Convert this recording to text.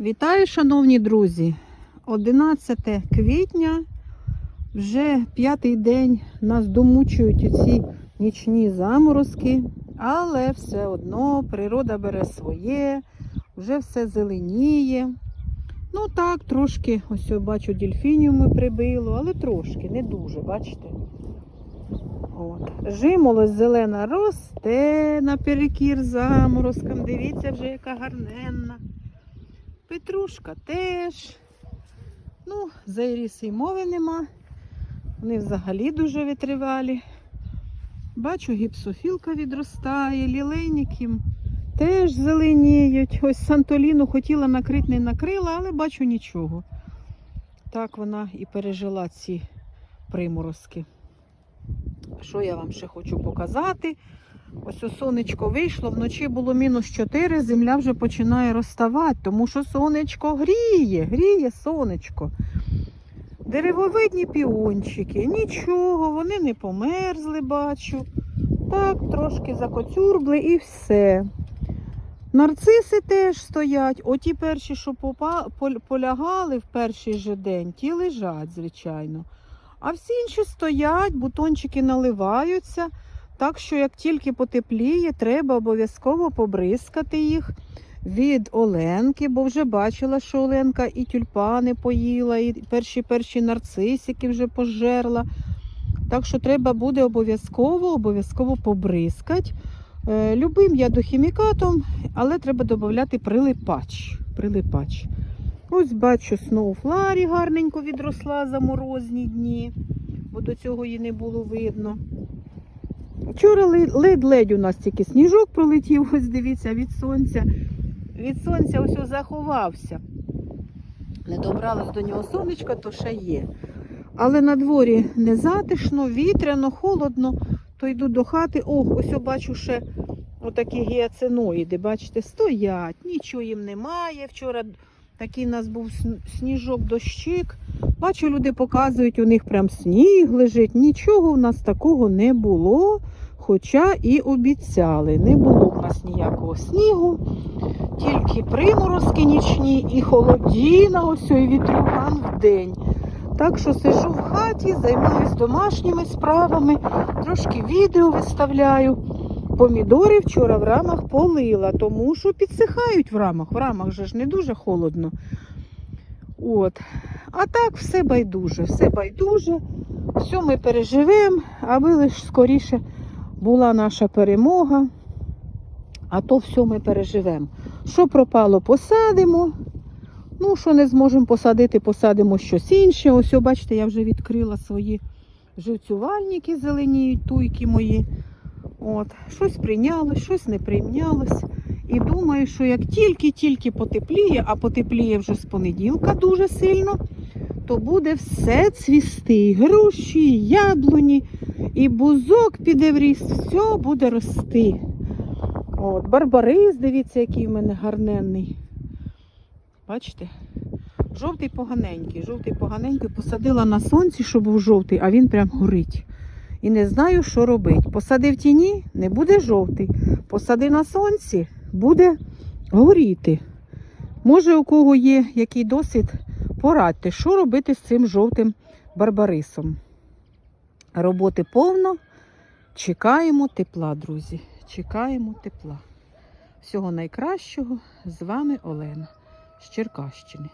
Вітаю, шановні друзі! 11 квітня, вже п'ятий день нас домучують ці нічні заморозки, але все одно природа бере своє, вже все зеленіє. Ну так, трошки, ось я бачу, дельфініуми прибило, але трошки, не дуже, бачите? От. Жимолость зелена росте наперекір заморозкам. Дивіться вже, яка гарненна. Петрушка теж. Ну, за іріси й мови нема. Вони взагалі дуже витривалі. Бачу, гіпсофілка відростає, лілейники теж зеленіють. Ось Сантоліну хотіла накрити, не накрила, але бачу нічого. Так вона і пережила ці приморозки. Що я вам ще хочу показати? Ось сонечко вийшло, вночі було мінус 4, земля вже починає розставати, тому що сонечко гріє, гріє сонечко. Деревовидні піончики, нічого, вони не померзли, бачу. Так, трошки закоцюрбли і все. Нарциси теж стоять. Оті перші, що полягали в перший же день, ті лежать, звичайно. А всі інші стоять, бутончики наливаються. Так що, як тільки потепліє, треба обов'язково побризкати їх від Оленки, бо вже бачила, що Оленка і тюльпани поїла, і перші перші нарцисики вже пожерла. Так що треба буде обов'язково обов'язково побризкати. Е, любим ядохімікатом, але треба додати прилипач. прилипач. Ось бачу, сноуфларі гарненько відросла за морозні дні, бо до цього її не було видно. Вчора ледь-ледь у нас тільки сніжок пролетів, ось дивіться, від сонця. Від сонця ось заховався. Не добралось до нього сонечко, то ще є. Але на дворі не затишно, вітряно, холодно, то йду до хати. О, ось бачу ще отакі гіациноїди, бачите, стоять, нічого їм немає. Вчора такий у нас був сніжок, дощик. Бачу, люди показують, у них прям сніг лежить. Нічого в нас такого не було. Хоча і обіцяли. Не було в нас ніякого снігу, тільки приморозки нічні і холодіна, ось і вітрюган в день. Так що сижу в хаті, займаюсь домашніми справами, трошки відео виставляю. Помідори вчора в рамах полила, тому що підсихають в рамах. В рамах же ж не дуже холодно. От. А так все байдуже, все байдуже, все ми переживемо, аби лише скоріше була наша перемога. А то все ми переживемо. Що пропало, посадимо. Ну, що не зможемо посадити, посадимо щось інше. Ось, бачите, я вже відкрила свої живцювальники, зеленіють туйки мої. От, щось прийнялось, щось не прийнялось. І думаю, що як тільки-тільки потепліє, а потепліє вже з понеділка дуже сильно, то буде все цвісти. І груші, і яблуні, і бузок піде в ріст, все буде рости. От, барбарис, дивіться, який в мене гарненний. Бачите? Жовтий поганенький, жовтий поганенький. Посадила на сонці, щоб був жовтий, а він прям горить. І не знаю, що робити. Посади в тіні, не буде жовтий. Посади на сонці, буде горіти. Може, у кого є який досвід, порадьте, що робити з цим жовтим барбарисом. Роботи повно. Чекаємо тепла, друзі. Чекаємо тепла. Всього найкращого. З вами Олена з Черкащини.